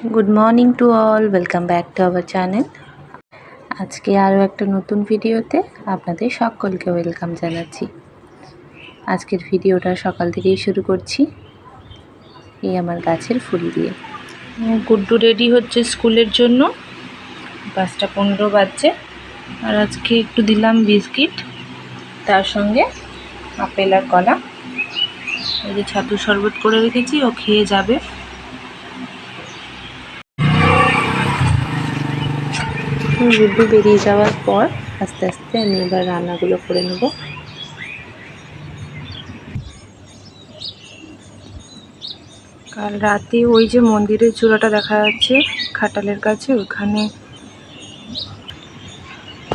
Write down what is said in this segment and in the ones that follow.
Good morning to all welcome back to our channel আজকে আরও একটা নতুন ভিডিওতে আপনাদের সকলকে ওয়েলকাম জানাচ্ছি। আজকের ভিডিওটা সকাল থেকেই শুরু করছি এই আমার গাছের ফুল দিয়ে। গুড্ডু রেডি হচ্ছে স্কুলের জন্য। পাঁচটা পনেরো বাজছে। আর আজকে একটু দিলাম বিস্কিট, তার সঙ্গে আপেল আর কলা। এই যে ছাতু শরবত করে রেখেছি, ও খেয়ে যাবে। গুড্ডু বেরিয়ে যাওয়ার পর আস্তে আস্তে আমি এবার রান্নাগুলো করে নেব। কাল রাতে ওই যে মন্দিরের চূড়াটা দেখা যাচ্ছে, খাটালের কাছে ওখানে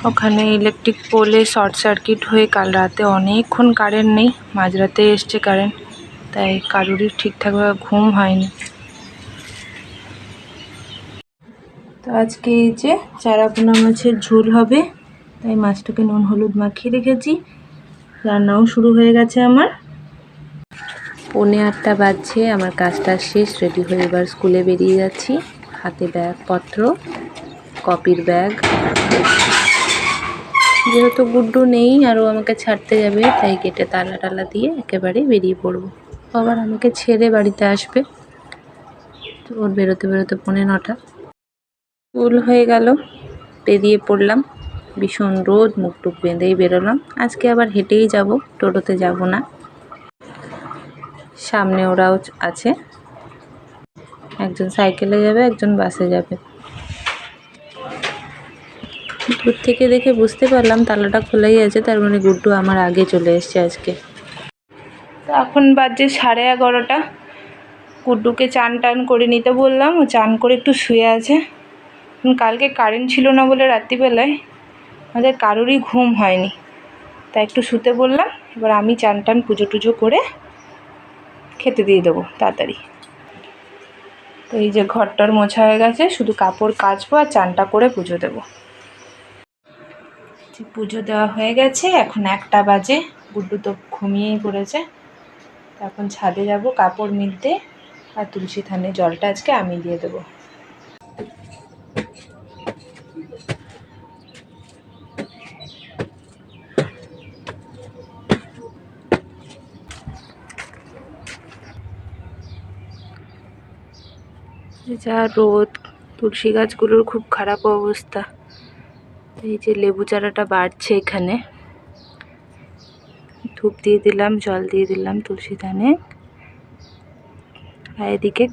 ওখানে ইলেকট্রিক পোলে শর্ট সার্কিট হয়ে কাল রাতে অনেকক্ষণ কারেন্ট নেই, মাঝরাতে এসছে কারেন্ট তাই কারোরই ঠিকঠাকভাবে ঘুম হয়নি। তো আজকে এই যে চারাপোনা মাছের ঝোল হবে, তাই মাছটাকে নুন হলুদ মাখিয়ে রেখেছি। রান্নাও শুরু হয়ে গেছে আমার। পৌনে আটটা বাজছে, আমার কাজটা শেষ রেডি হয়ে এবার স্কুলে বেরিয়ে যাচ্ছি। হাতে ব্যাগ পত্র কপির ব্যাগ যেহেতু গুড্ডু নেই, আরও আমাকে ছাড়তে যাবে, তাই গেটে তালা টালা দিয়ে একেবারে বেরিয়ে পড়ব। আবার আমাকে ছেড়ে বাড়িতে আসবে। তো ওর বেরোতে বেরোতে পৌনে নটা। স্কুল হয়ে গেল বেরিয়ে পড়লাম। ভীষণ রোদ, মুখ টুক বেঁধেই বেরোলাম। আজকে আবার হেঁটেই যাব, টোটোতে যাব না। সামনে ওরাও আছে। একজন সাইকেলে যাবে, একজন বাসে যাবে। দূর থেকে দেখে বুঝতে পারলাম, তালাটা খোলাই আছে, তার মানে গুড্ডু আমার আগে চলে এসছে আজকে। এখন বাজছে সাড়ে এগারোটা। গুড্ডুকে চান টান করে নিতে বললাম, ও চান করে একটু শুয়ে আছে। কালকে কারেন্ট ছিল না বলে রাত্রিবেলায় আমাদের কারোরই ঘুম হয়নি। তাই একটু শুতে বললাম, এবার আমি চান টান, পুজো টুজো করে খেতে দিয়ে দেবো তাড়াতাড়ি। তো এই যে ঘরটার মোছা হয়ে গেছে, শুধু কাপড় কাচবো আর চানটা করে পুজো দেবো। পুজো দেওয়া হয়ে গেছে, এখন একটা বাজে, গুড্ডু তো ঘুমিয়েই পড়েছে। এখন ছাদে যাব, কাপড় মিলতে, আর তুলসী থানে জলটা আজকে আমি দিয়ে দেবো। যা রোদ, তুলসী গাছগুলোর খুব খারাপ অবস্থা। এই যে লেবু চারাটা বাড়ছে এখানে। ধূপ দিয়ে দিলাম, জল দিয়ে দিলাম তুলসী ধানে। আর এদিকে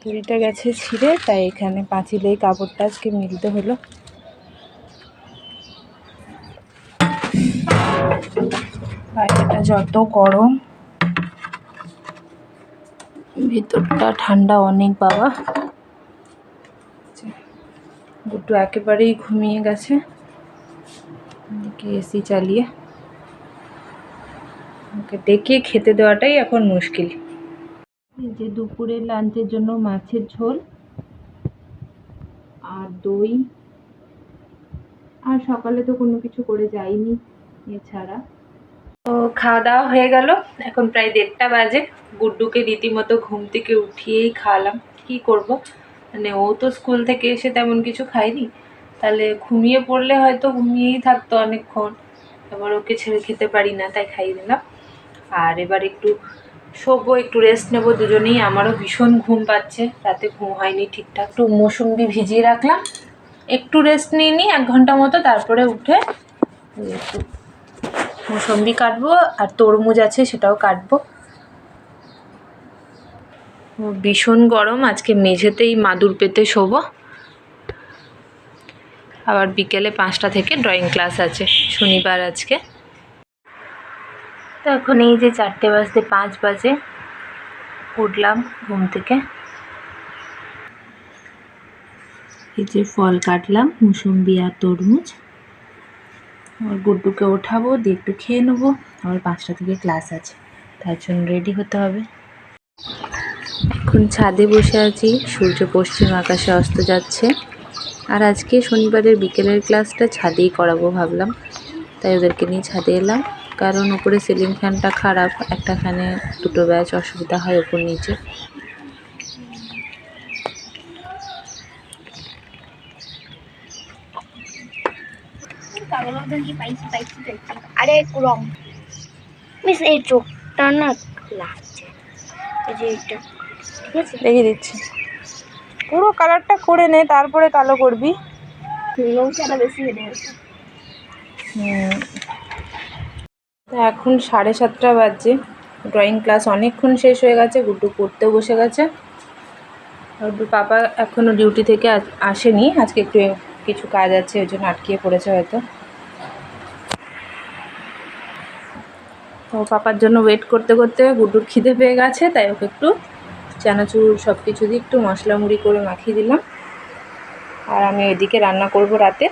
দড়িটা গেছে ছিঁড়ে, তাই এখানে পাঁচিলেই কাপড়টা আজকে মিলতে হলো। বাইরেটা যত গরম ভিতরটা ঠান্ডা অনেক, বাবা। গুড্ডু একেবারেই ঘুমিয়ে গেছে। এসি চালিয়ে। ওকে ডেকে খেতে দেওয়াটাই এখন মুশকিল। যে দুপুরের লাঞ্চের জন্য মাছের ঝোল আর দই। আর সকালে তো কোনো কিছু করে যাইনি এছাড়া। খাওয়া দাওয়া হয়ে গেল। এখন প্রায় দেড়টা বাজে। গুড্ডুকে রীতিমতো ঘুম থেকে উঠিয়েই খাওয়ালাম। কি করব? মানে ও তো স্কুল থেকে এসে তেমন কিছু খায়নি। তাহলে ঘুমিয়ে পড়লে হয়তো ঘুমিয়েই থাকতো অনেকক্ষণ। এবার ওকে ছেড়ে খেতে পারি না, তাই খাইয়ে দিলাম। আর এবার একটু শোবো, একটু রেস্ট নেব। দুজনেই আমারও ভীষণ ঘুম পাচ্ছে। রাতে ঘুম হয়নি ঠিকঠাক। একটু মৌসুম্বি ভিজিয়ে রাখলাম। একটু রেস্ট নিয়ে নিই, এক ঘণ্টা মতো, তারপরে উঠে মৌসম্বি কাটবো আর তরমুজ আছে সেটাও কাটবো। ভীষণ গরম, আজকে মেঝেতেই মাদুর পেতে শোবো। আবার বিকেলে পাঁচটা থেকে ড্রয়িং ক্লাস আছে, শনিবার আজকে। তো এখন এই যে চারটে বাজতে পাঁচ বাজে, উঠলাম ঘুম থেকে। এই যে ফল কাটলাম, মুসম্বি আর তরমুজ। আর গুড্ডুকে ওঠাবো, দিয়ে একটু খেয়ে নেব। আমার পাঁচটা থেকে ক্লাস আছে, তার জন্য রেডি হতে হবে। এখন ছাদে বসে আছি, সূর্য পশ্চিম আকাশে অস্ত যাচ্ছে। আর আজকে শনিবারের বিকেলের ক্লাসটা ছাদেই করাবো ভাবলাম। তাই ওদেরকে নিয়ে ছাদে এলাম, কারণ ওপরে সিলিং ফ্যানটা খারাপ একটা ফ্যানে দুটো ব্যাচ অসুবিধা হয় ওপর নিচে। আরে রং। মিস এই চোখটা না লাগছে। এই যে এটা ঠিক আছে? দিচ্ছি। পুরো কালারটা করে নে তারপরে কালো করবি। বেশি হুম। তা এখন সাড়ে সাতটা বাজছে। ড্রয়িং ক্লাস অনেকক্ষণ শেষ হয়ে গেছে গুড্ডু পড়তেও বসে গেছে। গুড্ডুর পাপা এখনও ডিউটি থেকে আসেনি। আজকে একটু কিছু কাজ আছে ওই জন্য আটকিয়ে পড়েছে হয়তো। তো পাপার জন্য ওয়েট করতে করতে গুড্ডুর খিদে পেয়ে গেছে, তাই ওকে একটু চানাচুর সব কিছু দিয়ে একটু মশলা মুড়ি করে মাখিয়ে দিলাম। আর আমি এদিকে রান্না করব রাতে।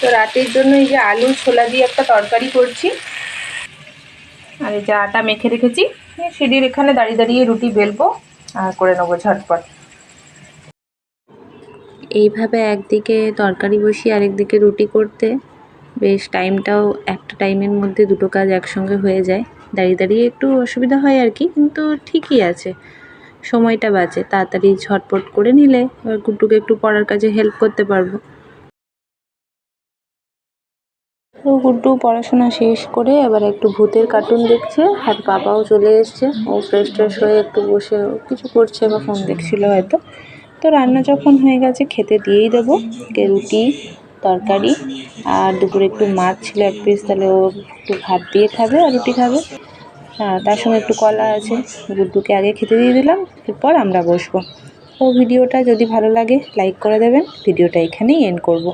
তো রাতের জন্য এই যে আলু ছোলা দিয়ে একটা তরকারি করছি। আর এই যে আটা মেখে রেখেছি, সিঁড়ির এখানে দাঁড়িয়ে দাঁড়িয়ে রুটি বেলবো, আর করে নেব ঝটপট। এইভাবে একদিকে তরকারি বসিয়ে আরেকদিকে রুটি করতে, বেশ টাইমটাও একটা টাইমের মধ্যে দুটো কাজ একসঙ্গে হয়ে যায়। দাঁড়িয়ে দাঁড়িয়ে একটু অসুবিধা হয় আর কি, কিন্তু ঠিকই আছে। সময়টা বাঁচে, তাড়াতাড়ি ঝটপট করে নিলে এবার গুড্ডুকে একটু পড়ার কাজে হেল্প করতে পারব। তো গুড্ডু পড়াশোনা শেষ করে এবার একটু ভূতের কার্টুন দেখছে, আর বাবাও চলে এসছে। ও ফ্রেশ ট্রেশ হয়ে একটু বসে কিছু করছে বা ফোন দেখছিল হয়তো। তো রান্না যখন হয়ে গেছে, খেতে দিয়েই দেবো। রুটি, তরকারি আর দুপুরে একটু মাছ ছিল এক পিস তাহলে ও একটু ভাত দিয়ে খাবে আর রুটি খাবে। তার সঙ্গে একটু কলা আছে, গুড্ডুকে আগে খেতে দিয়ে দিলাম, এরপর আমরা বসবো। ও ভিডিওটা যদি ভালো লাগে, লাইক করে দেবেন। ভিডিওটা এখানেই এন্ড করব।